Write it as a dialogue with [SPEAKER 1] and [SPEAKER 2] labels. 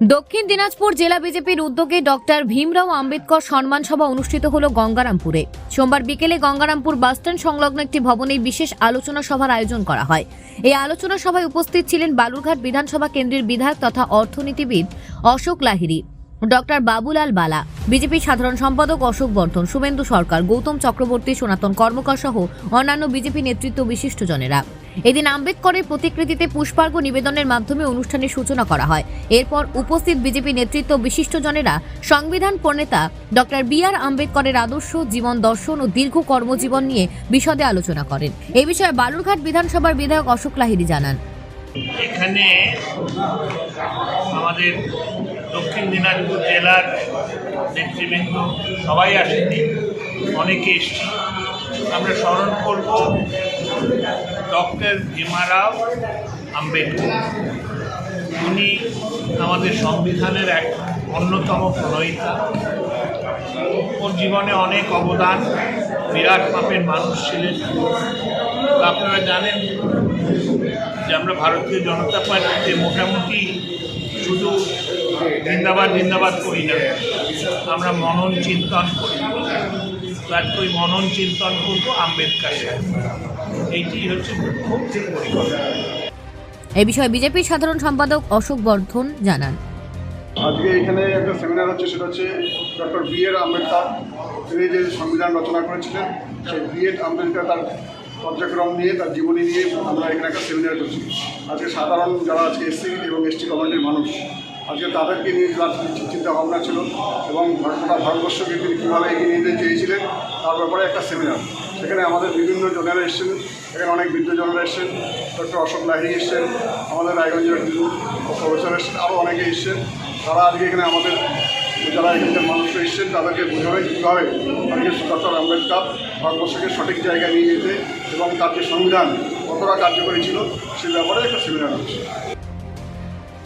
[SPEAKER 1] দক্ষিণ দিনাজপুর জেলা বিজেপির উদ্যোগে ডক্টর ভীমরাও আম্বেদকর সম্মান সভা অনুষ্ঠিত হল গঙ্গারামপুরে। সোমবার বিকেলে গঙ্গারামপুর বাসস্ট্যান্ড সংলগ্ন একটি ভবনে বিশেষ আলোচনা সভার আয়োজন করা হয়। এই আলোচনা সভায় উপস্থিত ছিলেন বালুরঘাট বিধানসভা কেন্দ্রের বিধায়ক তথা অর্থনীতিবিদ অশোক লাহিড়ী। ডক্টর বাবুলাল বালা, বিজেপি সাধারণ সম্পাদক অশোক বর্ধন, শুভেন্দু সরকার, গৌতম চক্রবর্তী, সনাতন কর্মকার সহ অন্যান্য বিজেপি নেতৃত্ব বিশিষ্টজনেরা। এদিন আম্বেদকরের প্রতিকৃতিতে পুষ্পার্ঘ্য নিবেদনের মাধ্যমে অনুষ্ঠানের সূচনা করা হয়। এরপর উপস্থিত বিজেপি নেতৃত্ব বিশিষ্টজনেরা, সংবিধান প্রণেতা ডক্টর বি আর আম্বেদকরের আদর্শ, জীবন দর্শন ও দীর্ঘ কর্মজীবন নিয়ে বিশদে আলোচনা করেন। এ বিষয়ে বালুরঘাট বিধানসভার বিধায়ক অশোক লাহিড়ী জানান।
[SPEAKER 2] এখানে আমাদের দক্ষিণ দিনাজপুর জেলার নেতৃবৃন্দ সবাই আসেনি অনেকে এসছি আমরা স্মরণ করব ডক্টর ভীমারাও আম্বেদকর। উনি আমাদের সংবিধানের এক অন্যতম প্রণয়িতা। ওর জীবনে অনেক অবদান, বিরাট মাপের মানুষ ছিলেন। আপনারা জানেন যে আমরা ভারতীয় জনতা পার্টিতে মোটামুটি শুধু জিন্দাবাদ জিন্দাবাদ করি না। আমরা মনন চিন্তন করি। তো আজকে মনন চিন্তন করব আম্বেদকার সাহেব। এইটি হচ্ছে মুখ্য পরিকল্পনা।
[SPEAKER 1] এই বিষয়ে বিজেপির সাধারণ সম্পাদক অশোক বর্ধন জানান।
[SPEAKER 3] আজকে এখানে একটা সেমিনার হচ্ছে সেটা হচ্ছে ডক্টর বি এর আম্বেদকর। তিনি যে সংবিধান রচনা করেছিলেন সেই বি এড আম্বেদকর তার পর্যায়ক্রম নিয়ে তার জীবনী নিয়ে আমরা এখানে একটা সেমিনার করছি। আজকে সাধারণ যারা আজকে এসসি এবং এসটি কমিউনিটির মানুষ আজকে তাদেরকে নিয়ে তার চিন্তা ভাবনা ছিল এবং গোটা ভারতবর্ষকে তিনি কীভাবে এগিয়ে নিতে চেয়েছিলেন, তার ব্যাপারে একটা সেমিনার সেখানে আমাদের বিভিন্ন জনেরা এসেছেন এখানে অনেক বৃদ্ধজনেরা এসেছেন, ডক্টর অশোক লাহিড়ী এসেছেন, আমাদের রায়গঞ্জের কিছু প্রফেসর এসেছেন, আরও অনেকে এসেছেন। তারা আজকে এখানে আমাদের যারা এখানকার মানুষরা এসেছেন, তাদেরকে বোঝাবে কীভাবে আজকে ডক্টর আম্বেদকর ভারতবর্ষকে সঠিক জায়গায় নিয়ে যেতে এবং তার যে সংবিধান কতটা কার্যকরী ছিল, সে ব্যাপারে একটা সেমিনার হচ্ছে